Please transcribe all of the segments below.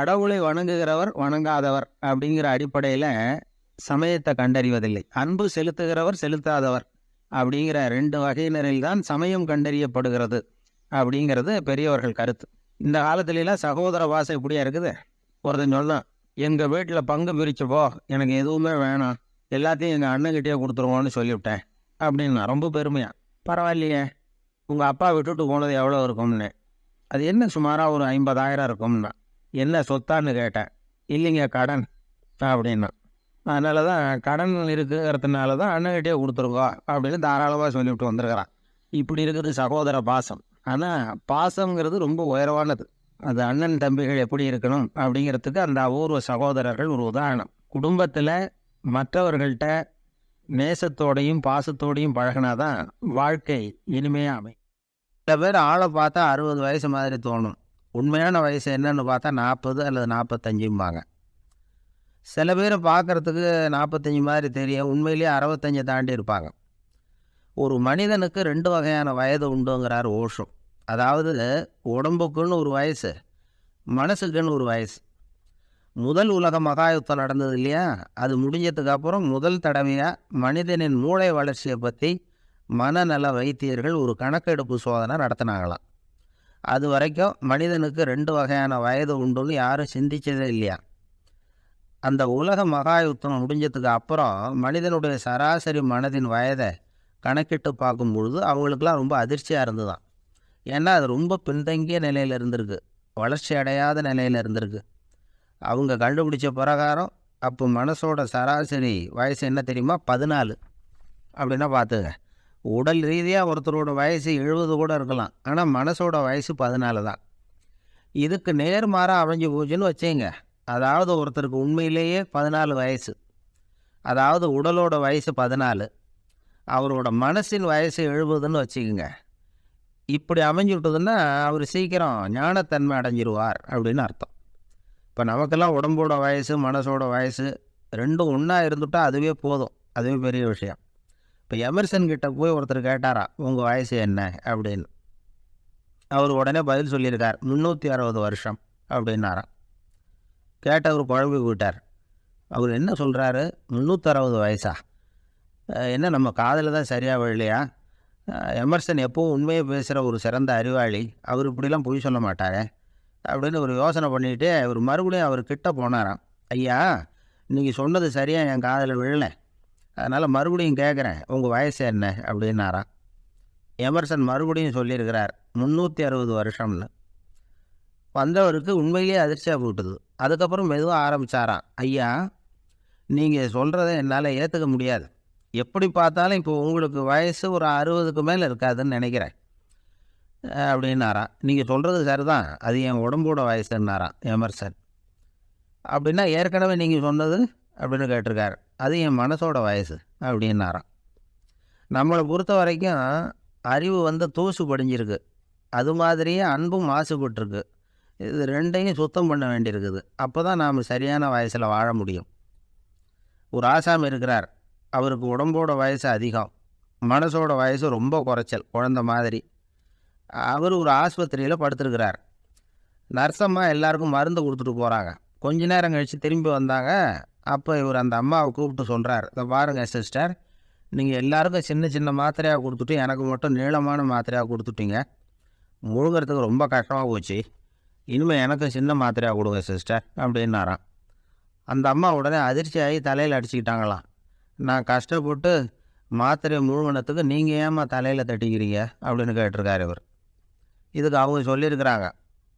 கடவுளை வணங்குகிறவர் வணங்காதவர் அப்படிங்கிற அடிப்படையில் சமயத்தை கண்டறிவதில்லை. அன்பு செலுத்துகிறவர் செலுத்தாதவர் அப்படிங்கிற ரெண்டு வகையினரில் தான் சமயம் கண்டறியப்படுகிறது அப்படிங்கிறது பெரியவர்கள் கருத்து. இந்த காலத்துலலாம் சகோதர வாசம் இப்படியா இருக்குது? ஒருத்தன் சொன்னான் எங்கள் வீட்டில் பங்கு பிரிச்சப்போ எனக்கு எதுவுமே வேணாம். எல்லாத்தையும் எங்கள் அண்ணன்கிட்டயே கொடுத்துருவோன்னு சொல்லிவிட்டேன். அப்படின்னு ரொம்ப பெருமையாக பரவாயில்லையே உங்கள் அப்பா விட்டுட்டு போனது எவ்வளோ இருக்கும்னு? அது என்ன சுமாராக ஒரு ஐம்பதாயிரம் இருக்கும்னா. என்ன சொத்தான்னு கேட்டேன். இல்லைங்க கடன் அப்படின்னா. அதனால தான் கடன் இருக்குங்கிறதுனால தான் அண்ணன்கிட்டயே கொடுத்துருக்கோம் அப்படின்னு தாராளமாக சொல்லிவிட்டு வந்திருக்கிறான். இப்படி இருக்கிறது சகோதர பாசம். ஆனால் பாசங்கிறது ரொம்ப உயர்வானது. அது அண்ணன் தம்பிகள் எப்படி இருக்கணும் அப்படிங்கிறதுக்கு அந்த அபூர்வ சகோதரர்கள் ஒரு உதாரணம். குடும்பத்தில் மற்றவர்கள்ட்ட நேசத்தோடையும் பாசத்தோடையும் பழகினாதான் வாழ்க்கை இனிமையாக அமையும். சில பேர் ஆளை பார்த்தா அறுபது வயசு மாதிரி தோணும். உண்மையான வயசு என்னன்னு பார்த்தா நாற்பது அல்லது நாற்பத்தஞ்சும்பாங்க. சில பேரை பார்க்குறதுக்கு நாற்பத்தஞ்சு மாதிரி தெரியும். உண்மையிலேயே அறுபத்தஞ்சை தாண்டி இருப்பாங்க. ஒரு மனிதனுக்கு ரெண்டு வகையான வயது உண்டுங்கிறார் ஓஷோ. அதாவது உடம்புக்குன்னு ஒரு வயசு மனசுக்குன்னு ஒரு வயசு. முதல் உலக மகாயுத்தம் நடந்தது இல்லையா? அது முடிஞ்சதுக்கு அப்புறம் முதல் தடவையாக மனிதனின் மூளை வளர்ச்சியை பற்றி மனநல வைத்தியர்கள் ஒரு கணக்கெடுப்பு சோதனை நடத்தினாங்களாம். அது வரைக்கும் மனிதனுக்கு ரெண்டு வகையான வயது உண்டுன்னு யாரும் சிந்திச்சதே இல்லையா? அந்த உலக மகாயுத்தம் முடிஞ்சதுக்கு அப்புறம் மனிதனுடைய சராசரி மனதின் வயதை கணக்கிட்டு பார்க்கும் பொழுது அவங்களுக்குலாம் ரொம்ப அதிர்ச்சியாக இருந்துதான். ஏன்னா அது ரொம்ப பின்தங்கிய நிலையில் இருந்திருக்கு. வளர்ச்சி அடையாத நிலையில் இருந்திருக்கு. அவங்க கண்டுபிடிச்ச பிரகாரம் அப்போ மனசோட சராசரி வயசு என்ன தெரியுமா? பதினாலு. அப்படின்னா பார்த்துங்க. உடல் ரீதியாக ஒருத்தரோட வயசு எழுபது கூட இருக்கலாம். ஆனால் மனசோட வயசு பதினாலு தான். இதுக்கு நேர்மாறாக அமைஞ்சு போச்சுன்னு வச்சேங்க அதாவது ஒருத்தருக்கு உண்மையிலேயே பதினாலு வயசு. அதாவது உடலோட வயசு பதினாலு. அவரோட மனசின் வயசு எழுபதுன்னு வச்சுக்கோங்க. இப்படி அமைஞ்சு விட்டதுன்னா அவர் சீக்கிரம் ஞானத்தன்மை அடைஞ்சிருவார் அப்படின்னு அர்த்தம். இப்போ நமக்கெல்லாம் உடம்போட வயசு மனசோட வயசு ரெண்டும் ஒன்றா இருந்துட்டால் அதுவே போதும். அதுவே பெரிய விஷயம். இப்போ எமர்சன் கிட்ட போய் ஒருத்தர் கேட்டாரா உங்கள் வயசு என்ன? அப்படின்னு. அவர் உடனே பதில் சொல்லியிருக்கார் முந்நூற்றி அறுபது வருஷம் அப்படின்னாராம் கேட்டவர் குழம்பி போயிட்டார். அவர் என்ன சொல்கிறாரு முந்நூற்றறுபது வயசா? என்ன நம்ம காதில் தான் சரியாக விழலையா? எமர்சன் எப்போவும் உண்மையை பேசுகிற ஒரு சிறந்த அறிவாளி. அவர் இப்படிலாம் பொய் சொல்ல மாட்டாரே அப்படின்னு ஒரு யோசனை பண்ணிவிட்டு இவர் மறுபடியும் அவர் கிட்ட போனாராம். ஐயா நீங்கள் சொன்னது சரியாக என் காதில் விழலை. அதனால் மறுபடியும் கேட்குறேன் உங்கள் வயசு என்ன? அப்படின்னாராம் எமர்சன் மறுபடியும் சொல்லியிருக்கிறார் முந்நூற்றி அறுபது வருஷம்னு வந்தவருக்கு உண்மையிலேயே அதிர்ச்சியாக போட்டுது. அதுக்கப்புறம் மெதுவாக ஆரம்பித்தாராம் ஐயா நீங்கள் சொல்கிறத என்னால் ஏற்றுக்க முடியாது. எப்படி பார்த்தாலும் இப்போ உங்களுக்கு வயசு ஒரு அறுபதுக்கு மேலே இருக்காதுன்னு நினைக்கிறேன். அப்படின்னாராம் நீங்கள் சொல்கிறது சரிதான். அது என் உடம்போட வயசுன்னாராம் எமர்சன். அப்படின்னா ஏற்கனவே நீங்கள் சொன்னது அப்படின்னு கேட்டிருக்காரு. அது என் மனசோட வயசு அப்படின்னாராம். நம்மளை பொறுத்த வரைக்கும் அறிவு வந்து தூசு படிஞ்சிருக்கு. அது மாதிரியே அன்பும் மாசுபட்டிருக்கு. இது ரெண்டையும் சுத்தம் பண்ண வேண்டியிருக்குது. அப்போ தான் நாம் சரியான வயசில் வாழ முடியும். ஒரு ஆசாமி இருக்கிறார். அவருக்கு உடம்போட வயசு அதிகம். மனசோட வயசு ரொம்ப குறைச்சல் குழந்த மாதிரி. அவர் ஒரு ஆஸ்பத்திரியில் படுத்துருக்கிறார். நர்சம்மா எல்லாருக்கும் மருந்து கொடுத்துட்டு போகிறாங்க கொஞ்ச நேரம் கழித்து திரும்பி வந்தாங்க. அப்போ இவர் அந்த அம்மாவை கூப்பிட்டு சொல்கிறார் இதை பாருங்கள் சிஸ்டர் நீங்கள் எல்லாருக்கும் சின்ன சின்ன மாத்திரையாக கொடுத்துட்டு எனக்கு மட்டும் நீளமான மாத்திரையாக கொடுத்துட்டீங்க. முழுங்கிறதுக்கு ரொம்ப கஷ்டமாக போச்சு. இனிமேல் எனக்கும் சின்ன மாத்திரையாக கொடுங்க சிஸ்டர் அப்படின்னாராம். அந்த அம்மா உடனே அதிர்ச்சியாகி தலையில் அடிச்சுக்கிட்டாங்களாம். நான் கஷ்டப்பட்டு மாத்திரை முழுங்கினத்துக்கு நீங்கள் ஏம்மா தலையில் தட்டிக்கிறீங்க? அப்படின்னு கேட்டிருக்காரு இவர். இதுக்கு அவங்க சொல்லியிருக்கிறாங்க.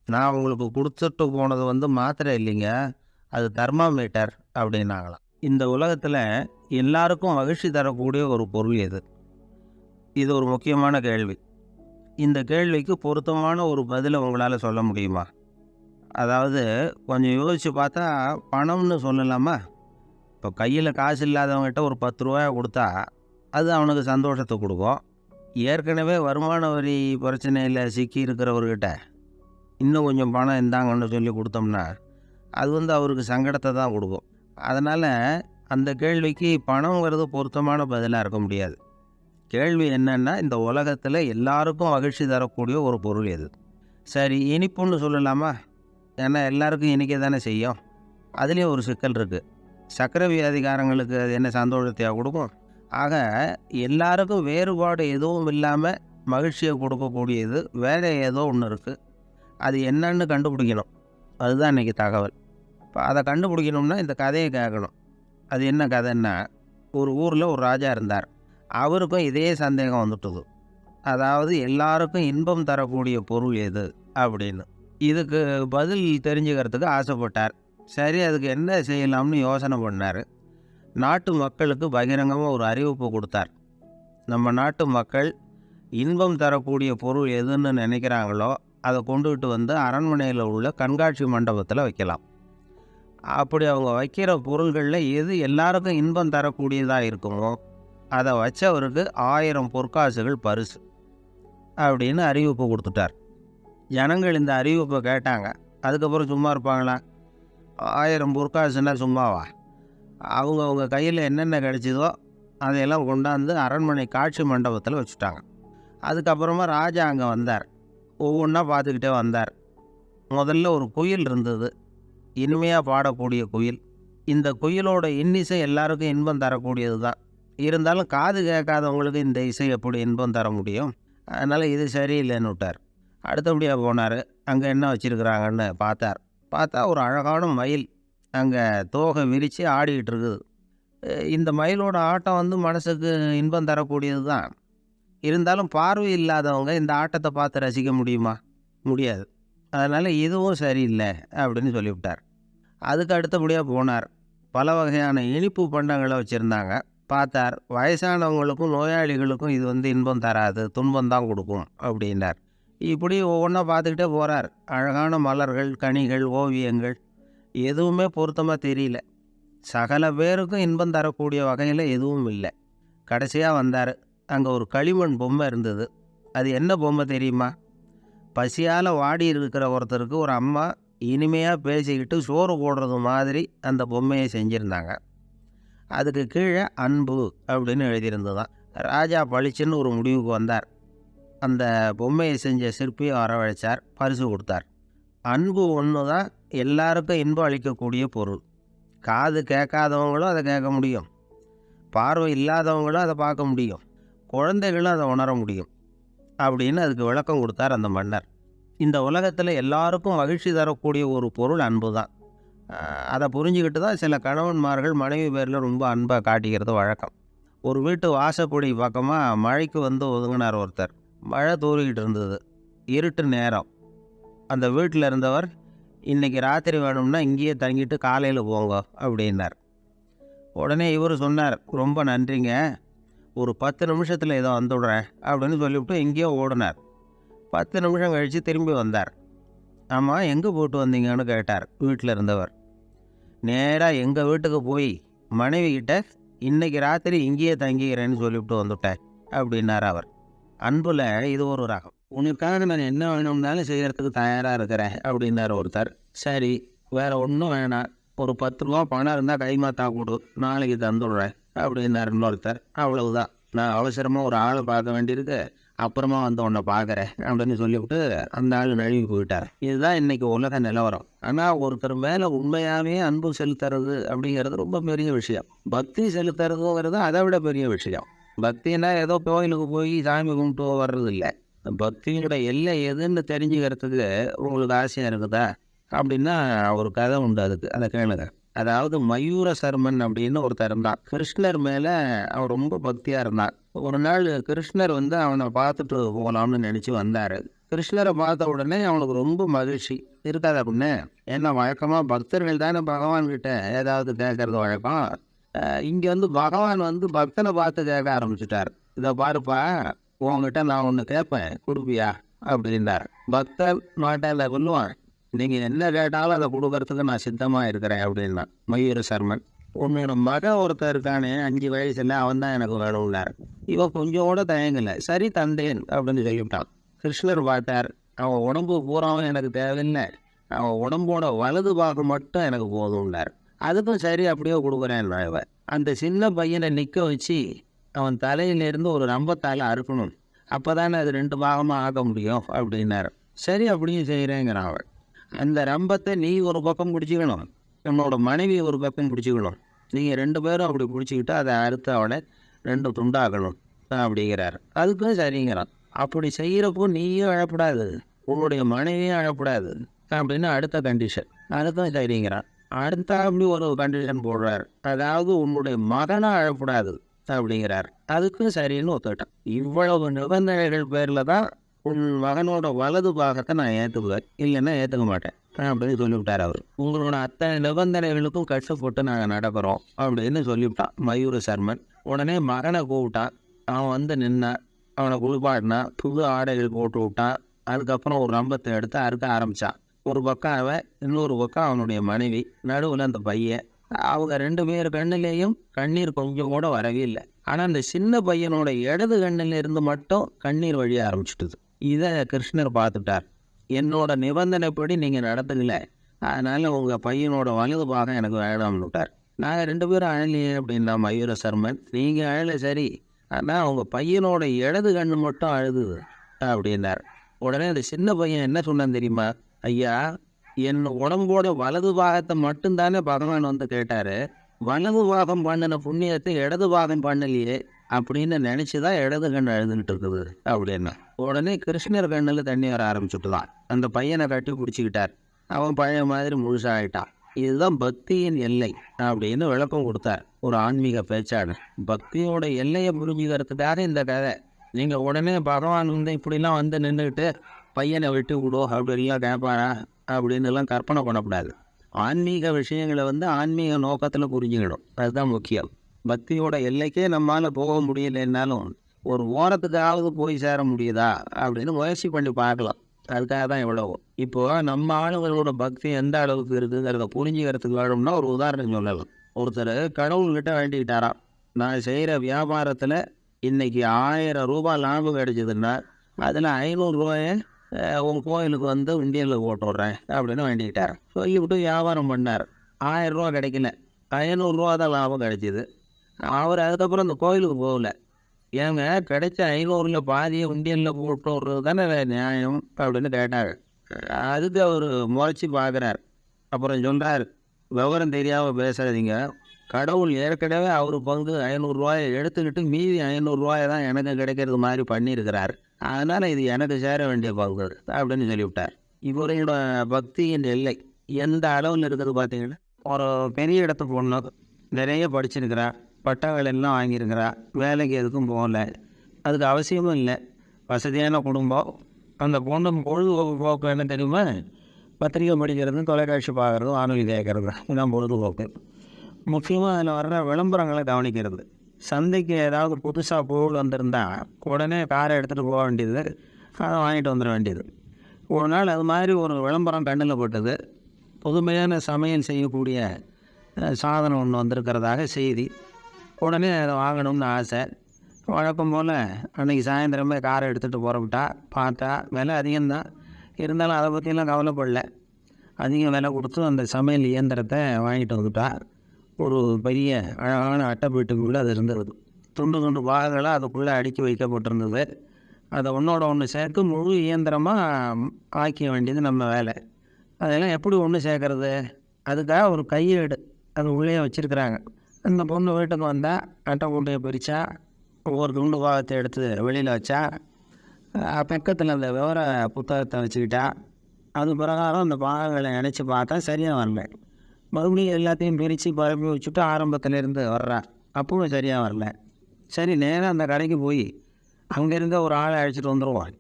நான் உங்களுக்கு கொடுத்துட்டு போனது வந்து மாத்திரை இல்லைங்க. அது தெர்மாமீட்டர் அப்படின்னாங்களாம். இந்த உலகத்தில் எல்லாருக்கும் மகிழ்ச்சி தரக்கூடிய ஒரு பொருள் எது? இது ஒரு முக்கியமான கேள்வி. இந்த கேள்விக்கு பொருத்தமான ஒரு பதிலை உங்களால் சொல்ல முடியுமா? அதாவது கொஞ்சம் யோசித்து பார்த்தா பணம்னு சொல்லலாமா? இப்போ கையில் காசு இல்லாதவங்ககிட்ட ஒரு பத்து ரூபாய் கொடுத்தா அது அவனுக்கு சந்தோஷத்தை கொடுக்கும். ஏற்கனவே வருமான வரி பிரச்சனையில் சிக்கி இருக்கிறவர்கிட்ட இன்னும் கொஞ்சம் பணம் இந்தாங்கன்னு சொல்லி கொடுத்தோம்னா அது வந்து அவருக்கு சங்கடத்தை தான் கொடுக்கும். அதனால் அந்த கேள்விக்கு பணங்கிறது பொருத்தமான பதிலாக இருக்க முடியாது. கேள்வி என்னென்னா இந்த உலகத்தில் எல்லாருக்கும் மகிழ்ச்சி தரக்கூடிய ஒரு பொருள் எது? சரி இனிப்புன்னு சொல்லலாமா? ஏன்னா எல்லாருக்கும் இனிக்க தானே செய்யும். அதுலேயும் ஒரு சிக்கல் இருக்குது சக்கரை வியாதிகாரங்களுக்கு அது என்ன சந்தோஷத்தையாக கொடுக்கும்? ஆக எல்லாருக்கும் வேறுபாடு எதுவும் இல்லாமல் மகிழ்ச்சியை கொடுக்கக்கூடியது வேலை ஏதோ ஒன்று இருக்குது அது என்னன்னு கண்டுபிடிக்கணும். அதுதான் இன்றைக்கி தகவல். இப்போ அதை கண்டுபிடிக்கணும்னா இந்த கதையை கேட்கணும். அது என்ன கதைன்னா ஒரு ஊரில் ஒரு ராஜா இருந்தார். அவருக்கும் இதே சந்தேகம் வந்துட்டுது. அதாவது எல்லாருக்கும் இன்பம் தரக்கூடிய பொருள் எது அப்படின்னு. இதுக்கு பதில் தெரிஞ்சுக்கிறதுக்கு ஆசைப்பட்டார். சரி அதுக்கு என்ன செய்யலாம்னு யோசனை பண்ணார். நாட்டு மக்களுக்கு பகிரங்கமாக ஒரு அறிவிப்பு கொடுத்தார். நம்ம நாட்டு மக்கள் இன்பம் தரக்கூடிய பொருள் எதுன்னு நினைக்கிறாங்களோ அதை கொண்டுகிட்டு வந்து அரண்மனையில் உள்ள கண்காட்சி மண்டபத்தில் வைக்கலாம். அப்படி அவங்க வைக்கிற பொருள்களில் எது எல்லாருக்கும் இன்பம் தரக்கூடியதாக இருக்குமோ அதை வச்சவருக்கு ஆயிரம் பொற்காசுகள் பரிசு அப்படின்னு அறிவிப்பு கொடுத்துட்டார். ஜனங்கள் இந்த அறிவிப்பை கேட்டாங்க. அதுக்கப்புறம் சும்மா இருப்பாங்களா? ஆயிரம் பொற்காசுன்னா சும்மாவா? அவங்க அவங்க கையில் என்னென்ன கிடச்சிதோ அதையெல்லாம் கொண்டாந்து அரண்மனை காட்சி மண்டபத்தில் வச்சுட்டாங்க. அதுக்கப்புறமா ராஜா அங்கே வந்தார். ஒவ்வொன்றா பார்த்துக்கிட்டே வந்தார். முதல்ல ஒரு குயில் இருந்தது. இனிமையாக பாடக்கூடிய குயில். இந்த குயிலோட இன்னிசை எல்லாருக்கும் இன்பம் தரக்கூடியது தான் இருந்தாலும் காது கேட்காதவங்களுக்கு இந்த இசை எப்படி இன்பம் தர முடியும்? அதனால் இது சரியில்லைன்னு விட்டார். அடுத்தபடியாக போனார். அங்கே என்ன வச்சுருக்குறாங்கன்னு பார்த்தார். பார்த்தா ஒரு அழகான மயில் அங்கே தோகை விரித்து ஆடிக்கிட்டு இருக்குது. இந்த மயிலோட ஆட்டம் வந்து மனசுக்கு இன்பம் தரக்கூடியது தான் இருந்தாலும் பார்வை இல்லாதவங்க இந்த ஆட்டத்தை பார்த்து ரசிக்க முடியுமா? முடியாது. அதனால் இதுவும் சரியில்லை அப்படின்னு சொல்லிவிட்டார். அதுக்கு அடுத்தபடியாக போனார். பல வகையான இனிப்பு பண்டங்களை வச்சுருந்தாங்க. பார்த்தார் வயசானவங்களுக்கும் நோயாளிகளுக்கும் இது வந்து இன்பம் தராது துன்பம் தான் கொடுக்கும் அப்படின்னார். இப்படி ஒவ்வொன்றா பார்த்துக்கிட்டே போகிறார் அழகான மலர்கள் கனிகள் ஓவியங்கள் எதுவுமே பொருத்தமாக தெரியல. சகல பேருக்கும் இன்பம் தரக்கூடிய வகையில் எதுவும் இல்லை. கடைசியாக வந்தார். அங்கே ஒரு களிமண் பொம்மை இருந்தது. அது என்ன பொம்மை தெரியுமா? பசியால் வாடி இருக்கிற ஒருத்தருக்கு ஒரு அம்மா இனிமையாக பேசிக்கிட்டு சோறு போடுறது மாதிரி அந்த பொம்மையை செஞ்சுருந்தாங்க. அதுக்கு கீழே அன்பு அப்படின்னு எழுதியிருந்ததான் ராஜா பளிச்சுன்னு ஒரு முடிவுக்கு வந்தார். அந்த பொம்மையை செஞ்ச சிற்பியை வரவழைச்சார் பரிசு கொடுத்தார். அன்பு ஒன்று தான் எல்லாருக்கும் இன்பம் அளிக்கக்கூடிய பொருள். காது கேட்காதவங்களும் அதை கேட்க முடியும். பார்வை இல்லாதவங்களும் அதை பார்க்க முடியும். குழந்தைகளும் அதை உணர முடியும். அப்படின்னு அதுக்கு விளக்கம் கொடுத்தார் அந்த மன்னர். இந்த உலகத்தில் எல்லாருக்கும் மகிழ்ச்சி தரக்கூடிய ஒரு பொருள் அன்பு தான் அதை புரிஞ்சுக்கிட்டு தான் சில கணவன்மார்கள் மனைவி பேரில் ரொம்ப அன்பை காட்டிக்கிறது வழக்கம். ஒரு வீட்டு வாசப்படி பக்கமாக மழைக்கு வந்து ஒதுங்கினார் ஒருத்தர். மழை தூறிக்கிட்டு இருந்தது. இருட்டு நேரம். அந்த வீட்டில் இருந்தவர் இன்றைக்கி ராத்திரி வேணும்னா இங்கேயே தங்கிட்டு காலையில் போங்க அப்படின்னார். உடனே இவர் சொன்னார் ரொம்ப நன்றிங்க. ஒரு பத்து நிமிஷத்தில் ஏதோ வந்துவிடுறேன் அப்படின்னு சொல்லிவிட்டு எங்கேயோ ஓடினார். பத்து நிமிஷம் கழித்து திரும்பி வந்தார். ஆமாம் எங்கே போட்டு வந்தீங்கன்னு கேட்டார் வீட்டில் இருந்தவர். நேராக எங்கள் வீட்டுக்கு போய் மனைவி கிட்ட இன்றைக்கி ராத்திரி இங்கேயே தங்கிக்கிறேன்னு சொல்லிவிட்டு வந்துட்டேன் அப்படின்னார் அவர். அன்பில் இது ஒரு ரகம். உனக்காக நான் என்ன வேணும்னாலும் செய்கிறதுக்கு தயாராக இருக்கிறேன் அப்படின்னார் ஒருத்தர். சரி வேறு ஒன்றும் வேணாம். ஒரு பத்து ரூபா பணம் இருந்தால் கைமாத்தா கொடு. நாளைக்கு தந்துடுறேன். அப்படின்னார் இன்னொருத்தர். அவ்வளவுதான். நான் அவசரமாக ஒரு ஆளை பார்க்க வேண்டியிருக்கு. அப்புறமா வந்து உன்னை பார்க்குறேன் அப்படின்னு சொல்லிவிட்டு அந்த ஆள் நழுவி போயிட்டார். இதுதான் இன்றைக்கி உலக நிலவரம். ஆனால் ஒருத்தர் மேலே உண்மையாகவே அன்பு செலுத்துறது அப்படிங்கிறது ரொம்ப பெரிய விஷயம். பக்தி செலுத்துறதுங்கிறது அதை விட பெரிய விஷயம். பக்தினா ஏதோ கோயிலுக்கு போய் சாமி கும்பிட்டு வர்றது இல்லை பக்தியோட எல்லை எதுன்னு தெரிஞ்சுக்கிறதுக்கு உங்களுக்கு ஆசையாக இருக்குதா? அப்படின்னா ஒரு கதை உண்டு அதுக்கு. அதை கேளுங்க. அதாவது மயூர சர்மன் அப்படின்னு ஒருத்தர் இருந்தான் கிருஷ்ணர் மேலே அவன் ரொம்ப பக்தியாக இருந்தான். ஒரு நாள் கிருஷ்ணர் வந்து அவனை பார்த்துட்டு போகலாம்னு நினச்சி வந்தார். கிருஷ்ணரை பார்த்த உடனே அவனுக்கு ரொம்ப மகிழ்ச்சி. இருக்காது அப்படின்னு ஏன்னா வழக்கமாக பக்தர்கள் தானே பகவான்கிட்ட ஏதாவது கேட்கறது வழக்கம்? இங்கே வந்து பகவான் வந்து பக்தனை பார்த்து கேட்க ஆரம்பிச்சிட்டார். இதை பாருப்பா உங்ககிட்ட நான் ஒன்று கேட்பேன் கொடுப்பியா? அப்படின்னார். பக்தர் மாட்டால சொல்லுவான். நீங்கள் என்ன கேட்டாலும் அதை கொடுக்கறதுக்கு நான் சித்தமாக இருக்கிறேன் அப்படின்னா மயூர சர்மன். உன்னோட மகன் ஒருத்தர் இருக்கானே அஞ்சு வயசுல அவன் தான் எனக்கு வேணும்னார் இவன் கொஞ்சம் கூட தயங்கலை. சரி தந்தேன் அப்படின்னு சொல்லிவிட்டான். கிருஷ்ணர் பார்த்தார் அவன் உடம்பு பூராவும் எனக்கு தேவையில்லை. அவன் உடம்போட வலது பாகம் மட்டும் எனக்கு போதும்னார். அதுக்கும் சரி அப்படியே கொடுக்குறேன் இவன் அந்த சின்ன பையனை நிற்க வச்சு அவன் தலையிலேருந்து ஒரு ரம்பத்தால் அறுக்கணும். அப்போ தானே அது ரெண்டு பாகமாக ஆக்க முடியும் அப்படின்னாரு. சரி அப்படியும் செய்கிறேங்கிறான் அவன். அந்த ரம்பத்தை நீ ஒரு பக்கம் பிடிச்சிக்கணும். நம்மளோட மனைவி ஒரு பக்கம் பிடிச்சிக்கணும். நீங்கள் ரெண்டு பேரும் அப்படி பிடிச்சிக்கிட்டு அதை அறுத்த அவனை ரெண்டு துண்டாக்கணும் அப்படிங்கிறார். அதுக்கும் சரிங்கிறான். அப்படி செய்கிறப்போ நீயும் அழப்படாது. உன்னுடைய மனைவியும் அழப்படாது. அப்படின்னு அடுத்த கண்டிஷன் அதுக்கும் சரிங்கிறான். அடுத்த அப்படி ஒரு கண்டிஷன் போடுறார். அதாவது உன்னுடைய மகனை அழப்படாது. அப்படிங்கிறார். அதுக்கும் சரின்னு ஒத்துக்கிட்டேன். இவ்வளவு நிபந்தனைகள் பேரில் தான் உன் மகனோட வலது பாகத்தை நான் ஏற்றுக்குவேன் இல்லைன்னா ஏற்றுக்க மாட்டேன். அப்படின்னு சொல்லிவிட்டார் அவர். உங்களோட அத்தனை நிபந்தனைகளுக்கும் கஷ்டப்பட்டு நாங்கள் நடக்கிறோம் அப்படின்னு சொல்லிவிட்டான் மயூர சர்மன். உடனே மகனை கூப்பிட்டான். அவன் வந்து நின்னான். அவனை குளிப்பாட்டினான். புது ஆடைகள் போட்டு விட்டான். அதுக்கப்புறம் ஒரு ரம்பத்தை எடுத்து அறுக்க ஆரம்பித்தான் ஒரு பக்கம் அவன் இன்னொரு பக்கம் அவனுடைய மனைவி நடுவில் அந்த பையன். அவங்க ரெண்டு பேர் கண்ணிலேயும் கண்ணீர் கொஞ்சம் கூட வரவே இல்லை. ஆனால் அந்த சின்ன பையனோட இடது கண்ணில் இருந்து மட்டும் கண்ணீர் வழிய ஆரம்பிச்சிட்டுது. இதை கிருஷ்ணர் பார்த்துட்டார். என்னோட நிபந்தனைப்படி நீங்கள் நடத்துக்கல அதனால் உங்கள் பையனோட வலது பாகம் எனக்கு வேணாம்னு விட்டார். நாங்கள் ரெண்டு பேரும் அழலையே அப்படின்னா மயூர சர்மன். நீங்கள் அழலை சரி. ஆனால் உங்கள் பையனோட இடது கண்ணு மட்டும் அழுதுது அப்படின்னார். உடனே அந்த சின்ன பையன் என்ன சொன்னான் தெரியுமா? ஐயா என் உடம்போட வலது பாகத்தை மட்டும்தானே பகவான் வந்து கேட்டார். வலது பாகம் பண்ணின புண்ணியத்தை இடது பாகம் பண்ணலையே அப்படின்னு நினச்சி தான் இடது கண் அழுதுன்ட்டு இருக்குது அப்படின்னா உடனே கிருஷ்ணர் கண்ணில் தண்ணி வர ஆரம்பிச்சுட்டு தான் அந்த பையனை கட்டி பிடிச்சிக்கிட்டார். அவன் பழைய மாதிரி முழுசாகிட்டான் இதுதான் பக்தியின் எல்லை அப்படின்னு விளக்கம் கொடுத்தார் ஒரு ஆன்மீக பேச்சாளர். பக்தியோட எல்லையை புரிஞ்சுக்கிறதுக்காக இந்த கதை. நீங்கள் உடனே பகவான் வந்து இப்படிலாம் வந்து நின்றுக்கிட்டு பையனை விட்டு விடோ அப்படிலாம் கேட்பாரா அப்படின்னுலாம் கற்பனை பண்ணக்கூடாது. ஆன்மீக விஷயங்களை வந்து ஆன்மீக நோக்கத்தில் புரிஞ்சுக்கணும். அதுதான் முக்கியம். பக்தியோட எல்லைக்கே நம்மளால் போக முடியலைன்னாலும் ஒரு ஓரத்துக்காவது போய் சேர முடியுதா? அப்படின்னு முயற்சி பண்ணி பார்க்கலாம். அதுக்காக தான் எவ்வளவோ இப்போ நம்ம ஆளுங்களோட பக்தி எந்த அளவுக்கு இருக்குங்கிறத புரிஞ்சுக்கிறதுக்கு வேணும்னா ஒரு உதாரணம் சொல்லலாம். ஒருத்தர் கடவுள்கிட்ட வேண்டிக்கிட்டாராம். நான் செய்கிற வியாபாரத்தில் இன்றைக்கி ஆயிரம் ரூபாய் லாபம் கிடைச்சதுன்னா அதில் ஐநூறுரூவாயை உங்கள் கோயிலுக்கு வந்து இந்தியனில் போட்டு விட்றேன் அப்படின்னு வேண்டிக்கிட்டார் சொல்லிவிட்டு வியாபாரம் பண்ணார். ஆயிரம் ரூபா கிடைக்கல. ஐநூறுரூவா தான் லாபம் கிடைச்சிது. அவர் அதுக்கப்புறம் அந்த கோயிலுக்கு போகல. ஏங்க கிடைச்ச ஐநூறுல பாதியை உண்டியலில் போட்டு விட்றது தானே நியாயம் அப்படின்னு கேட்டார். அதுக்கு அவர் முறைச்சி பார்க்குறார். அப்புறம் சொல்கிறார் விவரம் தெரியாமல் பேசாதீங்க. கடவுள் ஏற்கனவே அவர் பங்கு ஐநூறுரூவாயை எடுத்துக்கிட்டு மீதி ஐநூறுரூவாயை தான் எனக்கு கிடைக்கிறது மாதிரி பண்ணியிருக்கிறார். அதனால் இது எனக்கு சேர வேண்டிய பங்கு அப்படின்னு சொல்லிவிட்டார். இவரோட பக்தியின் எல்லை எந்த அளவில் இருக்குது பார்த்தீங்கன்னா ஒரு பெரிய இடத்துக்கு போனோம் நிறைய படிச்சிருக்கிறார். பட்டா வேலையெல்லாம் வாங்கியிருக்கிறா. வேலைக்கு எதுக்கும் போகல. அதுக்கு அவசியமும் இல்லை. வசதியான குடும்பம். அந்த பொண்ணு பொழுதுபோக்கு போக்கு என்ன தெரியுமா? பத்திரிக்கை படிக்கிறதும் தொலைக்காட்சி பார்க்குறதும் வானொலி கேட்குறது இதான் பொழுதுபோக்கு. முக்கியமாக அதில் வர்ற விளம்பரங்களை கவனிக்கிறது. சந்தைக்கு ஏதாவது புதுசாக பொருள் வந்திருந்தா உடனே காரை எடுத்துகிட்டு போக வேண்டியது. அதை வாங்கிட்டு வந்துட வேண்டியது. ஒரு நாள் அது மாதிரி ஒரு விளம்பரம் கண்ணில் போட்டது. புதுமையான சமையல் செய்யக்கூடிய சாதனம் ஒன்று வந்திருக்கிறதாக செய்தி. உடனே அதை வாங்கணும்னு ஆசை. வழக்கம் போல் அன்றைக்கி சாயந்தரமே காரை எடுத்துகிட்டு போகிறவிட்டா பார்த்தா விலை அதிகம்தான். இருந்தாலும் அதை பற்றிலாம் கவலைப்படல. அதிக விலை கொடுத்து அந்த சமையல் இயந்திரத்தை வாங்கிட்டு வந்துட்டா. ஒரு பெரிய அழகான அட்டைப்பீட்டுக்குள்ளே அது இருந்துருது துண்டு துண்டு பாகங்களாக அதுக்குள்ளே அடுக்கி வைக்கப்பட்டிருந்தது. அதை ஒன்றோட ஒன்று சேர்த்து முழு இயந்திரமாக ஆக்கிய வேண்டியது நம்ம வேலை. அதெல்லாம் எப்படி ஒன்று சேர்க்கறது? அதுக்காக ஒரு கையேடு அது உள்ளே வச்சுருக்குறாங்க. இந்த பொண்ணு வீட்டுக்கு வந்தால் அட்டை மூட்டையை பிரித்தா ஒவ்வொரு துண்டு பாகத்தை எடுத்து வெளியில் வச்சேன். பக்கத்தில் அந்த விவர புத்தகத்தை வச்சுக்கிட்டேன். அது பிரகாரம் அந்த பாகங்களை நினச்சி பார்த்தா சரியாக வரல. மறுபடியும் எல்லாத்தையும் பிரித்து பரப்பி வச்சுட்டு ஆரம்பத்துலேருந்து வர்றேன். அப்பவும் சரியாக வரல. சரி நேராக அந்த கடைக்கு போய் அங்கேருந்து ஒரு ஆளை அழைச்சிட்டு வந்துடுவான்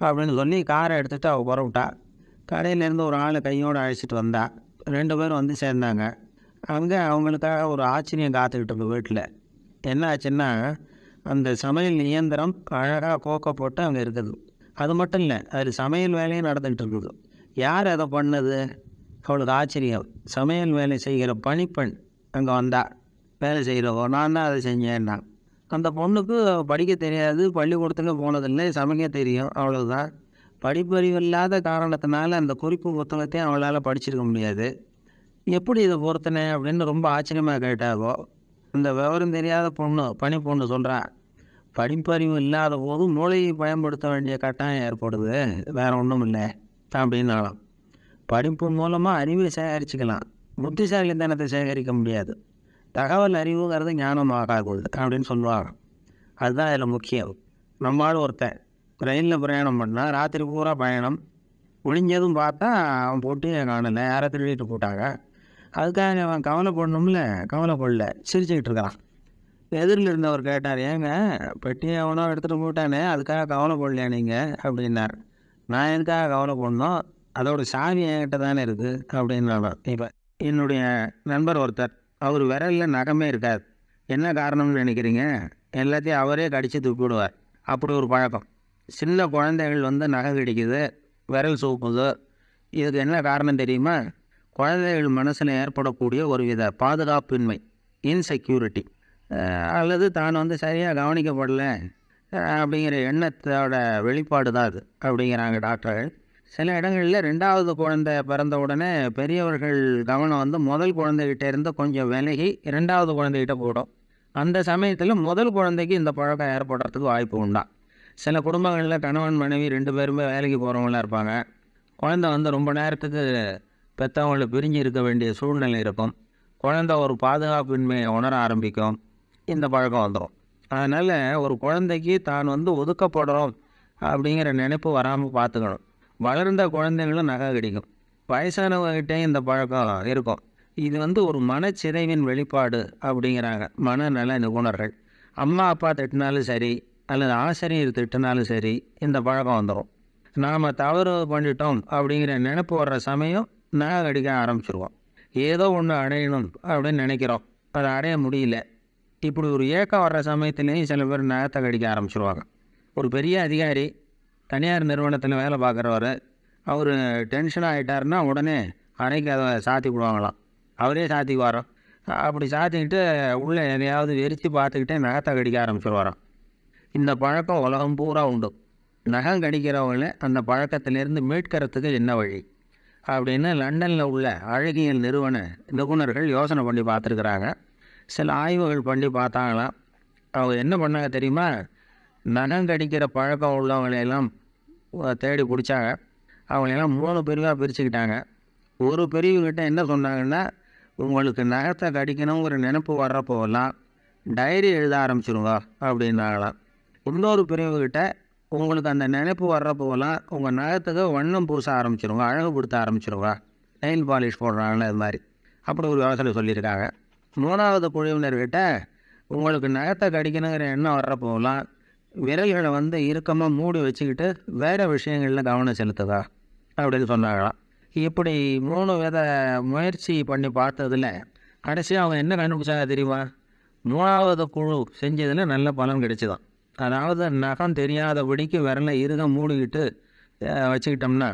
அப்படின்னு சொல்லி காரை எடுத்துகிட்டு அவள் புறவிட்டா கடையிலேருந்து ஒரு ஆளை கையோடு அழைச்சிட்டு வந்தா. ரெண்டு பேரும் வந்து சேர்ந்தாங்க. அங்கே அவங்களுக்காக ஒரு ஆச்சரியம் காத்துக்கிட்டு இருக்கு வீட்டில் என்ன ஆச்சுன்னா அந்த சமையல் இயந்திரம் அழகாக கோக்க போட்டு அங்கே இருக்குது. அது மட்டும் இல்லை அது சமையல் வேலையும் நடந்துகிட்டு இருக்குது. யார் அதை பண்ணது? அவளுக்கு ஆச்சரியம். சமையல் வேலை செய்கிற பணிப்பெண் அங்கே வந்தா. வேலை செய்கிறவோ நான் தான் அதை செஞ்சேன்னா. அந்த பொண்ணுக்கு படிக்க தெரியாது பள்ளிக்கூடத்துக்கு போனதில்லை சமைக்க தெரியும். அவ்வளோதான் படிப்பறிவு இல்லாத காரணத்தினால அந்த குறிப்பு புத்தகத்தையும் அவளால் படிச்சிருக்க முடியாது. எப்படி இதை பொறுத்தனே அப்படின்னு ரொம்ப ஆச்சரியமாக கேட்டாகோ இந்த விவரம் தெரியாத பொண்ணு பனி பொண்ணு சொல்கிறான் படிப்பறிவு இல்லாத போது மூளையை பயன்படுத்த வேண்டிய கட்டாயம் ஏற்படுது. வேறு ஒன்றும் இல்லை அப்படின்னாலும். படிப்பு மூலமாக அறிவை சேகரிச்சுக்கலாம். புத்திசாலித்தனத்தை சேகரிக்க முடியாது. தகவல் அறிவுங்கிறது ஞானம் ஆகாது அப்படின்னு சொல்லுவாங்க. அதுதான் இதில் முக்கியம். நம்மளால் ஒருத்தன் ட்ரெயினில் பிரயாணம் பண்ணால் ராத்திரி பூரா பயணம். ஒழிஞ்சதும் பார்த்தா அவன் போட்டு காணலை. யாரை திருடிட்டு போட்டாங்க. அதுக்காக அவன் கவலைப்படணும்ல? கவலைப்படல. சிரிச்சுக்கிட்டு இருக்கான். எதிரில் இருந்தவர் கேட்டார் ஏங்க பெட்டியை அவனோ எடுத்துகிட்டு போட்டானே அதுக்காக கவலைப்படலையா நீங்கள் அப்படின்னார். நான் எதுக்காக கவலைப்படணும்? அதோட சாவி என்கிட்ட தானே இருக்குது அப்படின்னு இப்போ என்னுடைய நண்பர் ஒருத்தர் அவர் விரலில் நகமே இருக்காது. என்ன காரணம்னு நினைக்கிறீங்க? எல்லாத்தையும் அவரே கடித்து துப்பிடுவார் அப்படி ஒரு பழக்கம். சின்ன குழந்தைகள் வந்து நகை கடிக்குது விரல் சூப்புது இதுக்கு என்ன காரணம் தெரியுமா? குழந்தைகள் மனசில் ஏற்படக்கூடிய ஒரு வித பாதுகாப்பின்மை இன்செக்யூரிட்டி அல்லது தான் வந்து சரியாக கவனிக்கப்படலை அப்படிங்கிற எண்ணத்தோட வெளிப்பாடு தான் அது அப்படிங்கிறாங்க டாக்டர்கள். சில இடங்களில் ரெண்டாவது குழந்தை பிறந்த உடனே பெரியவர்கள் கவனம் வந்து முதல் குழந்தைகிட்ட இருந்து கொஞ்சம் விலகி ரெண்டாவது குழந்தைகிட்ட போடும் அந்த சமயத்தில் முதல் குழந்தைக்கு இந்த பழக்கம் ஏற்படுறதுக்கு வாய்ப்பு உண்டா? சில குடும்பங்களில் கணவன் மனைவி ரெண்டு பேருமே வேலைக்கு போகிறவங்களாம் இருப்பாங்க. குழந்தை வந்து ரொம்ப நேரத்துக்கு பெற்றவங்களை பிரிஞ்சு இருக்க வேண்டிய சூழ்நிலை இருக்கும். குழந்த ஒரு பாதுகாப்பின்மையை உணர ஆரம்பிக்கும். இந்த பழக்கம் வந்துடும் அதனால் ஒரு குழந்தைக்கு தான் வந்து ஒதுக்கப்படுறோம் அப்படிங்கிற நினைப்பு வராமல் பார்த்துக்கணும் வளர்ந்த குழந்தைங்களும் நகை கிடைக்கும். வயசானவங்ககிட்டே இந்த பழக்கம் இருக்கும். இது வந்து ஒரு மனச்சிதைவின் வெளிப்பாடு அப்படிங்கிறாங்க. மனநல நிபுணர்கள். அம்மா அப்பா திட்டினாலும் சரி அல்லது ஆசிரியர் திட்டினாலும் சரி இந்த பழக்கம் வந்துடும் நாம் தவறு பண்ணிட்டோம் அப்படிங்கிற நினைப்பு வர்ற சமயம் நகை அடிக்க ஆரம்பிச்சிருவோம் ஏதோ ஒன்று அடையணும் அப்படின்னு நினைக்கிறோம். அதை அடைய முடியல. இப்படி ஒரு ஏக்கம் வர்ற சமயத்துலேயும் சில பேர் நகத்தை கடிக்க ஆரம்பிச்சிருவாங்க. ஒரு பெரிய அதிகாரி தனியார் நிறுவனத்தில் வேலை பார்க்குறவர் அவர் டென்ஷன் ஆகிட்டாருன்னா உடனே அணைக்கு அதை சாத்தி விடுவாங்களாம். அவரே சாத்திக்குவாராம் அப்படி சாத்திக்கிட்டு உள்ளே எதையாவது வெறித்து பார்த்துக்கிட்டே நகத்தை கடிக்க ஆரம்பிச்சிருவாராம். இந்த பழக்கம் உலகம் பூரா உண்டு. நகம் கடிக்கிறவங்கள அந்த பழக்கத்திலேருந்து மீட்கிறதுக்கு என்ன வழி? அப்படின்னு லண்டனில் உள்ள அழகியல் நிறுவன நிபுணர்கள் யோசனை பண்ணி பார்த்துருக்குறாங்க. சில ஆய்வுகள் பண்ணி பார்த்தாங்களாம் அவங்க என்ன பண்ணாங்க தெரியுமா? நகம் கடிக்கிற பழக்கம் உள்ளவங்களையெல்லாம் தேடி பிடிச்சாங்க. அவங்களையெல்லாம் மூணு பிரிவாக பிரிச்சுக்கிட்டாங்க. ஒரு பிரிவுகிட்ட என்ன சொன்னாங்கன்னா உங்களுக்கு நகத்தை கடிக்கணுங்கிற நினைப்பு வர்றப்போலாம் டைரி எழுத ஆரம்பிச்சிருங்க அப்படின்னாங்களாம். இன்னொரு பிரிவுகிட்ட உங்களுக்கு அந்த நினைப்பு வர்றப்போலாம் உங்கள் நகத்துக்கு வண்ணம் பூச ஆரம்பிச்சிருங்க அழகுபடுத்த ஆரம்பிச்சிருங்க. நெயில் பாலிஷ் போடுறாங்களே அது மாதிரி. அப்படி ஒரு யோசனை சொல்லியிருக்காங்க. மூணாவது குழுவினர்கிட்ட உங்களுக்கு நகத்தை கடிக்கணுங்கிற எண்ணம் வர்றப்போலாம் விரல்களை வந்து இறுக்கமாக மூடி வச்சுக்கிட்டு வேறு விஷயங்களில் கவனம் செலுத்துதா? அப்படின்னு சொன்னாங்களாம். இப்படி மூணு வித முயற்சி பண்ணி பார்த்ததுல கடைசியாக அவங்க என்ன கண்டுபிடிச்சாங்க தெரியுமா? மூணாவது குழு செஞ்சதில் நல்ல பலன் கிடைச்சிதான். அதாவது நகம் தெரியாதபடிக்கு விரலை இருக மூடிக்கிட்டு வச்சுக்கிட்டோம்னா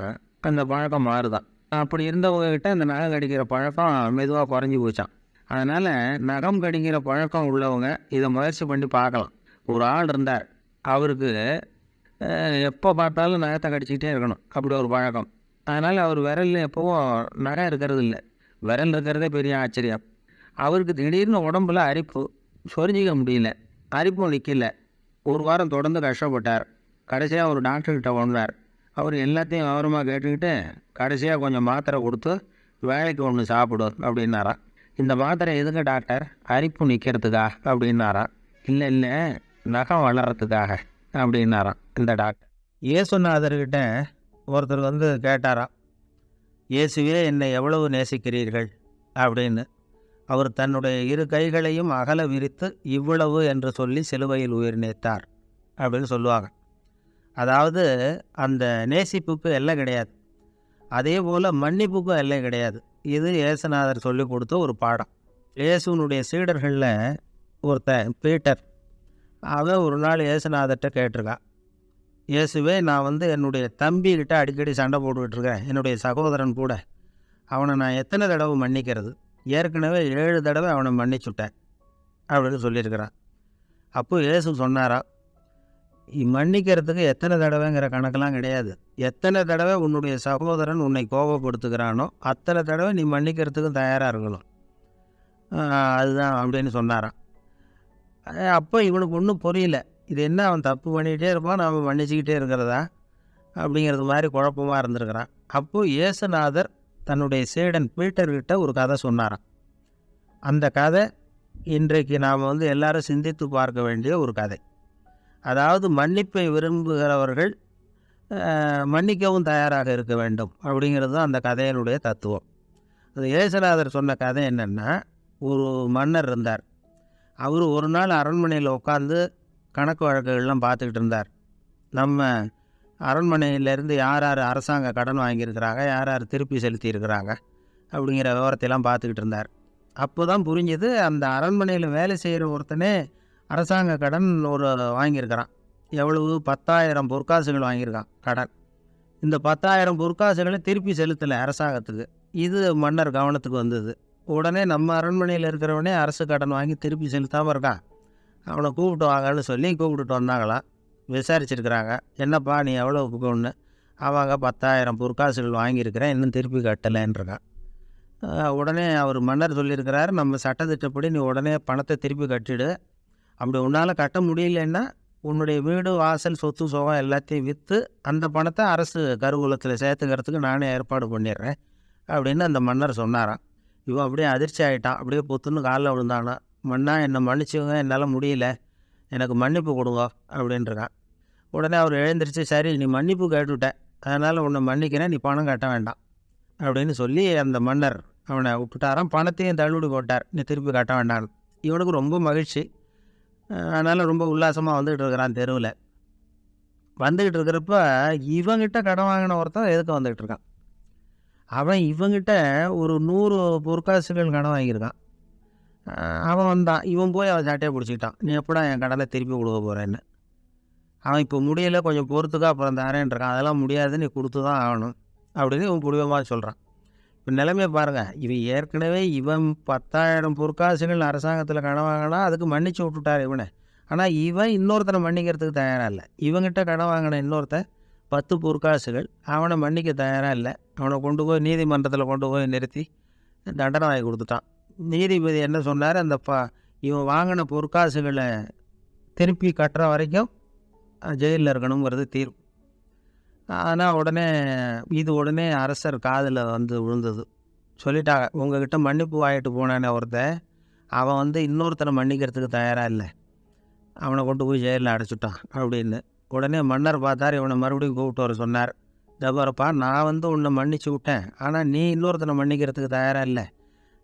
அந்த பழக்கம் மாறுதான். அப்படி இருந்தவங்ககிட்ட அந்த நகம் கடிக்கிற பழக்கம் மெதுவாக குறைஞ்சி போச்சான் அதனால் நகம் கடிக்கிற பழக்கம் உள்ளவங்க இதை முயற்சி பண்ணி பார்க்கலாம். ஒரு ஆள் இருந்தார். அவருக்கு எப்போ பார்த்தாலும் நகத்தை கடிச்சிக்கிட்டே இருக்கணும். அப்படி ஒரு பழக்கம். அதனால் அவர் விரலில் எப்போவும் நகம் இருக்கிறது இல்லை. விரல் இருக்கிறதே பெரிய ஆச்சரியம். அவருக்கு திடீர்னு உடம்புல அரிப்பு சொரிஞ்சிக்க முடியல. அரிப்பும் நிற்கல ஒரு வாரம் தொடர்ந்து கஷ்டப்பட்டார். கடைசியாக ஒரு டாக்டர்கிட்ட வந்தார். அவர் எல்லாத்தையும் விவரமாக கேட்டுக்கிட்டு கடைசியாக கொஞ்சம் மாத்திரை கொடுத்து வேலைக்கு ஒன்று சாப்பிடு அப்படின்னாரா. இந்த மாத்திரை எதுங்க டாக்டர் அரிப்பு நிற்கிறதுக்கா அப்படின்னாரா. இல்லை இல்லை நகம் வளர்கிறதுக்காக அப்படின்னாராம் இந்த டாக்டர் இயேசுநாதர்கிட்ட ஒருத்தர் வந்து கேட்டாராம் இயேசுவே என்னை எவ்வளவு நேசிக்கிறீர்கள்? அப்படின்னு. அவர் தன்னுடைய இரு கைகளையும் அகல விரித்து இவ்வளவு என்று சொல்லி சிலுவையில் உயிர் நீத்தார் அப்படின்னு சொல்லுவாங்க. அதாவது அந்த நேசிப்புக்கு எல்லை கிடையாது. அதே போல் மன்னிப்புக்கும் எல்லை கிடையாது. இது இயேசுநாதர் சொல்லி கொடுத்த ஒரு பாடம். இயேசுனுடைய சீடர்களில் ஒருத்தன் பீட்டர். அவன் ஒரு நாள் இயேசுநாதர்கிட்ட கேட்டிருக்கான் இயேசுவே நான் வந்து என்னுடைய தம்பிக்கிட்ட அடிக்கடி சண்டை போட்டுக்கிட்டு இருக்கேன். என்னுடைய சகோதரன் கூட. அவனை நான் எத்தனை தடவை மன்னிக்கிறது? ஏற்கனவே ஏழு தடவை அவனை மன்னிச்சுட்டேன் அப்படின்னு சொல்லியிருக்கிறான். அப்போ இயேசு சொன்னாரா மன்னிக்கிறதுக்கு எத்தனை தடவைங்கிற கணக்கெலாம் கிடையாது. எத்தனை தடவை உன்னுடைய சகோதரன் உன்னை கோபப்படுத்துகிறானோ அத்தனை தடவை நீ மன்னிக்கிறதுக்கும் தயாராக இருக்கணும். அதுதான் அப்படின்னு சொன்னாரான் அப்போ இவனுக்கு ஒன்றும் புரியல. இது என்ன அவன் தப்பு பண்ணிக்கிட்டே இருப்பான் நாம் மன்னிச்சுக்கிட்டே இருக்கிறதா? அப்படிங்கிறது மாதிரி குழப்பமாக இருந்திருக்கிறான். அப்போது இயேசுநாதர் தன்னுடைய சேடன் பீட்டர்கிட்ட ஒரு கதை சொன்னாராம். அந்த கதை இன்றைக்கு நாம் வந்து எல்லாரும் சிந்தித்து பார்க்க வேண்டிய ஒரு கதை. அதாவது மன்னிப்பை விரும்புகிறவர்கள் மன்னிக்கவும் தயாராக இருக்க வேண்டும் அப்படிங்கிறது தான் அந்த கதையினுடைய தத்துவம். அது இயேசுநாதர் சொன்ன கதை என்னென்னா ஒரு மன்னர் இருந்தார். அவர் ஒரு நாள் அரண்மனையில் உட்காந்து கணக்கு வழக்குகள்லாம் பார்த்துக்கிட்டு இருந்தார். நம்ம அரண்மனையிலேருந்து யார் யார் அரசாங்க கடன் வாங்கியிருக்கிறாங்க யார் யார் திருப்பி செலுத்தியிருக்கிறாங்க அப்படிங்கிற விவரத்தையெல்லாம் பார்த்துக்கிட்டு இருந்தார். அப்போ தான் புரிஞ்சுது அந்த அரண்மனையில் வேலை செய்கிற ஒருத்தனே அரசாங்க கடன் ஒரு வாங்கியிருக்கிறான். எவ்வளவு? பத்தாயிரம் பொற்காசுகள் வாங்கியிருக்கான் கடன். இந்த பத்தாயிரம் பொற்காசுகளை திருப்பி செலுத்தலை அரசாங்கத்துக்கு. இது மன்னர் கவனத்துக்கு வந்தது. உடனே நம்ம அரண்மனையில் இருக்கிறவனே அரசு கடன் வாங்கி திருப்பி செலுத்தாமல் இருக்கான். அவனை கூப்பிட்டு வாங்கன்னு சொல்லி கூப்பிட்டுட்டு வந்தாங்களாம். விசாரிச்சிருக்கிறாங்க. என்னப்பா நீ எவ்வளோ ஒன்று அவங்க பத்தாயிரம் பொற்காசுகள் வாங்கியிருக்கிறேன். இன்னும் திருப்பி கட்டலைன்றான் உடனே அவர் மன்னர் சொல்லியிருக்கிறாரு நம்ம சட்டத்திட்டப்படி நீ உடனே பணத்தை திருப்பி கட்டிடு. அப்படி உன்னால் கட்ட முடியலன்னா உன்னுடைய வீடு வாசல் சொத்து சுகம் எல்லாத்தையும் விற்று அந்த பணத்தை அரசு கருவூலத்தில் சேர்த்துக்கிறதுக்கு நானே ஏற்பாடு பண்ணிடுறேன் அப்படின்னு அந்த மன்னர் சொன்னாராம். இவன் அப்படியே அதிர்ச்சி ஆகிட்டான் அப்படியே பொத்துன்னு காலில் விழுந்தானா. மன்னா என்னை மன்னிச்சுங்க என்னால் முடியல. எனக்கு மன்னிப்பு கொடுங்க அப்படின்றான். உடனே அவர் எழுந்திரிச்சு சரி நீ மன்னிப்பு கேட்டுவிட்ட அதனால் உன்னை மன்னிக்கிறேன் நீ பணம் கட்ட வேண்டாம் அப்படின்னு சொல்லி அந்த மன்னர் அவனை விட்டுட்டாராம். பணத்தையும் தள்ளுபடி போட்டார். நீ திருப்பி கட்ட வேண்டாம். இவனுக்கு ரொம்ப மகிழ்ச்சி. அதனால் ரொம்ப உல்லாசமாக வந்துக்கிட்டு இருக்கிறான் தெருவில். வந்துக்கிட்டு இருக்கிறப்ப இவங்கிட்ட கடன் வாங்கின ஒருத்தன் எதுக்கு வந்துக்கிட்டு இருக்கான்? அவன் இவங்கிட்ட ஒரு நூறு பொற்காசுகள் கடன் வாங்கியிருக்கான். அவன் வந்தான். இவன் போய் அவன் சாட்டையை பிடிச்சிக்கிட்டான். நீ எப்படா என் கடனை திருப்பி கொடுக்க போகிறேன்னு அவன் இப்போ முடியலை கொஞ்சம் பொறுத்துக்கா அப்புறம் தரேன்ருக்கான் அதெல்லாம் முடியாது நீ கொடுத்து தான் ஆகணும் அப்படின்னு இவன் புடிவமாக சொல்கிறான் இப்போ நிலைமையை பாருங்கள் இவன் ஏற்கனவே இவன் பத்தாயிரம் பொற்காசுகள் அரசாங்கத்தில் கடன் வாங்கினா அதுக்கு மன்னிச்சு விட்டுட்டார் இவனை. ஆனால் இவன் இன்னொருத்தனை மன்னிக்கிறதுக்கு தயாராக இல்லை. இவங்கிட்ட கடன் வாங்கின இன்னொருத்தன் பத்து பொற்காசுகள் அவனை மன்னிக்க தயாராக இல்லை. அவனை கொண்டு போய் நீதிமன்றத்தில் கொண்டு போய் நிறுத்தி தண்டனை வாங்கி கொடுத்துட்டான். நீதிபதி என்ன சொன்னார்? அந்த ப இவன் வாங்கின பொற்காசுகளை திருப்பி கட்டுற வரைக்கும் ஜெயிலில் இருக்கணுங்கிறது தீர்ப்பு ஆனால் உடனே இது உடனே அரசர் காதில் வந்து விழுந்தது. சொல்லிட்டாங்க உங்ககிட்ட மன்னிப்பு வாங்கிட்டு போனானே ஒருத்தன். அவன் வந்து இன்னொருத்தனை மன்னிக்கிறதுக்கு தயாராக இல்லை. அவனை கொண்டு போய் ஜெயிலில் அடைச்சிட்டான் அப்படின்னு. உடனே மன்னர் பார்த்தார் இவனை மறுபடியும் கூப்பிட்டு வர சொன்னார். தபரப்பா நான் வந்து உன்னை மன்னிச்சு விட்டேன். ஆனால் நீ இன்னொருத்தனை மன்னிக்கிறதுக்கு தயாராக இல்லை.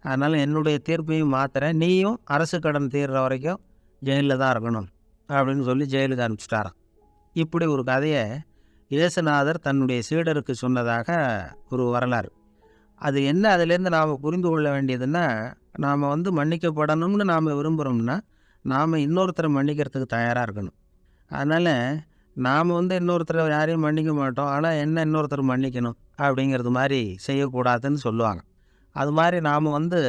அதனால் என்னுடைய தீர்ப்பையும் மாத்துறேன். நீயும் அரசு கடன் தீர்ற வரைக்கும் ஜெயிலில் தான் இருக்கணும் அப்படின்னு சொல்லி ஜெயிலுக்கு அனுப்பிச்சிட்டாராம். இப்படி ஒரு கதையை இயேசுநாதர் தன்னுடைய சீடருக்கு சொன்னதாக ஒரு வரலாறு. அது என்ன? அதிலேருந்து நாம் புரிந்து கொள்ள வேண்டியதுன்னா நாம் வந்து மன்னிக்கப்படணும்னு நாம் விரும்புகிறோம்னா நாம் இன்னொருத்தரை மன்னிக்கிறதுக்கு தயாராக இருக்கணும். அதனால் நாம் வந்து இன்னொருத்தரை யாரையும் மன்னிக்க மாட்டோம். ஆனால் என்ன இன்னொருத்தர் மன்னிக்கணும் அப்படிங்கிறது மாதிரி செய்யக்கூடாதுன்னு சொல்லுவாங்க. அது மாதிரி நாம் வந்து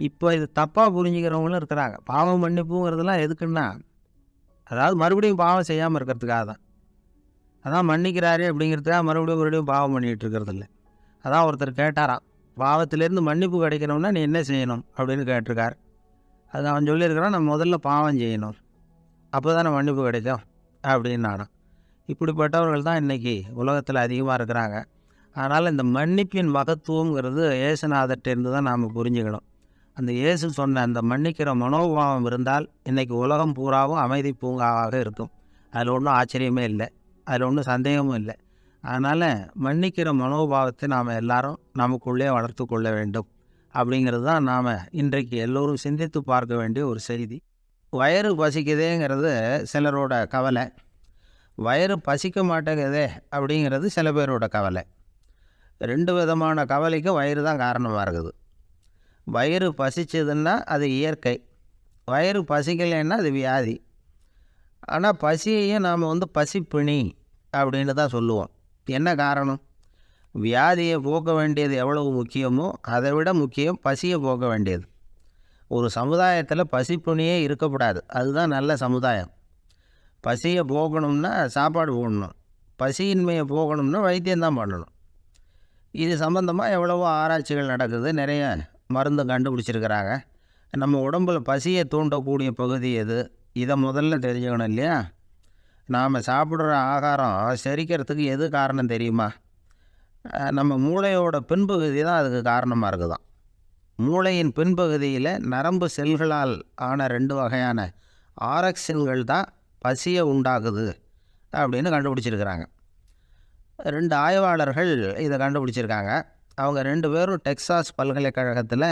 இப்போ இது தப்பாக புரிஞ்சுக்கிறவங்களும் இருக்கிறாங்க. பாவம் மன்னிப்புங்கிறதுலாம் எதுக்குன்னா அதாவது மறுபடியும் பாவம் செய்யாமல் இருக்கிறதுக்காக தான். அதான் மன்னிக்கிறாரு அப்படிங்கிறதுக்காக மறுபடியும் மறுபடியும் பாவம் பண்ணிகிட்டு இருக்கிறது இல்லை அதான் ஒருத்தர் கேட்டாராம் பாவத்திலேருந்து மன்னிப்பு கிடைக்கணும்னா நீ என்ன செய்யணும் அப்படின்னு கேட்டிருக்கார். அது அவன் சொல்லியிருக்கிறான் நம்ம முதல்ல பாவம் செய்யணும். அப்போ தானே மன்னிப்பு கிடைக்கும் அப்படின்னு நானும் இப்படிப்பட்டவர்கள் தான் இன்றைக்கி உலகத்தில் அதிகமாக இருக்கிறாங்க. அதனால் இந்த மன்னிப்பின் மகத்துவங்கிறது இயேசுநாதர்கிட்டேருந்து தான் நாம் புரிஞ்சுக்கணும். அந்த இயேசு சொன்ன அந்த மன்னிக்கிற மனோபாவம் இருந்தால் இன்றைக்கி உலகம் பூராவும் அமைதி பூங்காவாக இருக்கும். அதில் ஒன்றும் ஆச்சரியமே இல்லை. அதில் ஒன்றும் சந்தேகமும் இல்லை. அதனால் மன்னிக்கிற மனோபாவத்தை நாம் எல்லாரும் நமக்குள்ளே வளர்த்து கொள்ள வேண்டும். அப்படிங்கிறது தான் நாம் இன்றைக்கு எல்லோரும் சிந்தித்து பார்க்க வேண்டிய ஒரு செய்தி. வயிறு பசிக்குதேங்கிறது சிலரோட கவலை. வயிறு பசிக்க மாட்டேங்குதே அப்படிங்கிறது சில பேரோட கவலை. ரெண்டு விதமான கவலைக்கும் வயிறு தான் காரணமாக இருக்குது. வயிறு பசிச்சதுன்னா அது இயற்கை. வயிறு பசிக்கலைன்னா அது வியாதி. ஆனால் பசியையும் நாம் வந்து பசிப்பிணி அப்படின்னு தான் சொல்லுவோம். என்ன காரணம்? வியாதியை போக்க வேண்டியது எவ்வளவு முக்கியமோ அதை விட முக்கியம் பசியை போக்க வேண்டியது. ஒரு சமுதாயத்தில் பசிப்புணியே இருக்கக்கூடாது. அதுதான் நல்ல சமுதாயம். பசியை போகணும்னா சாப்பாடு போடணும். பசியின்மையை போகணும்னா வைத்தியம் தான் பண்ணணும். இது சம்மந்தமாக எவ்வளவோ ஆராய்ச்சிகள் நடக்குது. நிறைய மருந்து கண்டுபிடிச்சிருக்கிறாங்க. நம்ம உடம்புல பசியை தூண்டக்கூடிய பகுதி எது? இதை முதல்ல தெரிஞ்சுக்கணும் இல்லையா? நாம் சாப்பிட்ற ஆகாரம் செரிக்கிறதுக்கு எது காரணம் தெரியுமா? நம்ம மூளையோட பின்பகுதி தான் அதுக்கு காரணமாக இருக்குதான். மூளையின் பின்பகுதியில் நரம்பு செல்களால் ஆன ரெண்டு வகையான ஆரக்சின்கள் தான் பசியை உண்டாக்குது அப்படின்னு கண்டுபிடிச்சிருக்கிறாங்க. ரெண்டு ஆய்வாளர்கள் இதை கண்டுபிடிச்சிருக்காங்க. அவங்க ரெண்டு பேரும் டெக்சாஸ் பல்கலைக்கழகத்தில்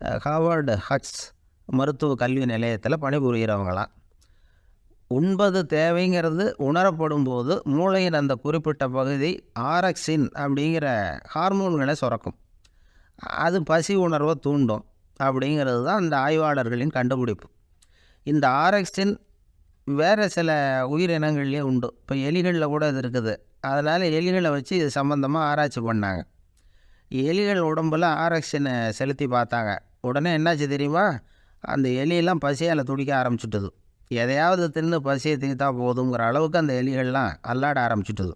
அஹ், ஹார்வர்டு ஹட்ஸ் மருத்துவ கல்வி நிலையத்தில் பணிபுரிகிறவங்களாம் உண்பது தேவைங்கிறது உணரப்படும் போது மூளையின் அந்த குறிப்பிட்ட பகுதி ஆரக்சின் அப்படிங்கிற ஹார்மோன்களை சுரக்கும். அது பசி உணர்வை தூண்டும் அப்படிங்கிறது தான் அந்த ஆய்வாளர்களின் கண்டுபிடிப்பு. இந்த ஆரக்சின் வேறு சில உயிரினங்கள்லேயே உண்டு. இப்போ எலிகளில் கூட இது இருக்குது. அதனால் எலிகளை வச்சு இது சம்மந்தமாக ஆராய்ச்சி பண்ணாங்க. எலிகள் உடம்புல ஆராய்ச்சினை செலுத்தி பார்த்தாங்க. உடனே என்னாச்சு தெரியுமா? அந்த எலியெல்லாம் பசியால் துடிக்க ஆரம்பிச்சுட்டுது. எதையாவது தின்னு பசியை தீர்த்தா போதுங்கிற அளவுக்கு அந்த எலிகள்லாம் அல்லாட ஆரம்பிச்சுட்டுது.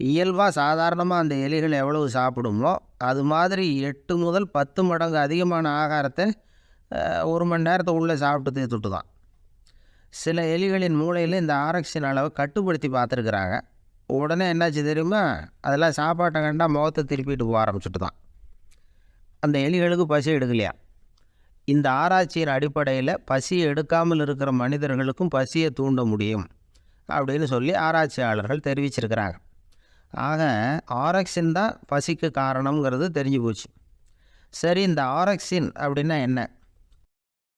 இயல்பாக சாதாரணமாக அந்த எலிகள் எவ்வளவு சாப்பிடுமோ அது மாதிரி எட்டு முதல் பத்து மடங்கு அதிகமான ஆகாரத்தை ஒரு மணி நேரத்தை உள்ளே சாப்பிட்டு தீர்த்துட்டு தான் சில எலிகளின் மூளையில் இந்த ஆரக்சின் அளவை கட்டுப்படுத்தி பார்த்துருக்குறாங்க. உடனே என்னாச்சு தெரியுமா? அதெல்லாம் சாப்பாட்டை கண்டா முகத்தை திருப்பிட்டு போக ஆரம்பிச்சுட்டு தான் அந்த எலிகளுக்கு பசி எடுக்கலையா? இந்த ஆராய்ச்சியின் அடிப்படையில் பசி எடுக்காமல் இருக்கிற மனிதர்களுக்கும் பசியை தூண்ட முடியும் அப்படின்னு சொல்லி ஆராய்ச்சியாளர்கள் தெரிவிச்சிருக்கிறாங்க. ஆக ஆரக்சின் தான் பசிக்கு காரணங்கிறது தெரிஞ்சு போச்சு. சரி இந்த ஆரக்சின் அப்படின்னா என்ன?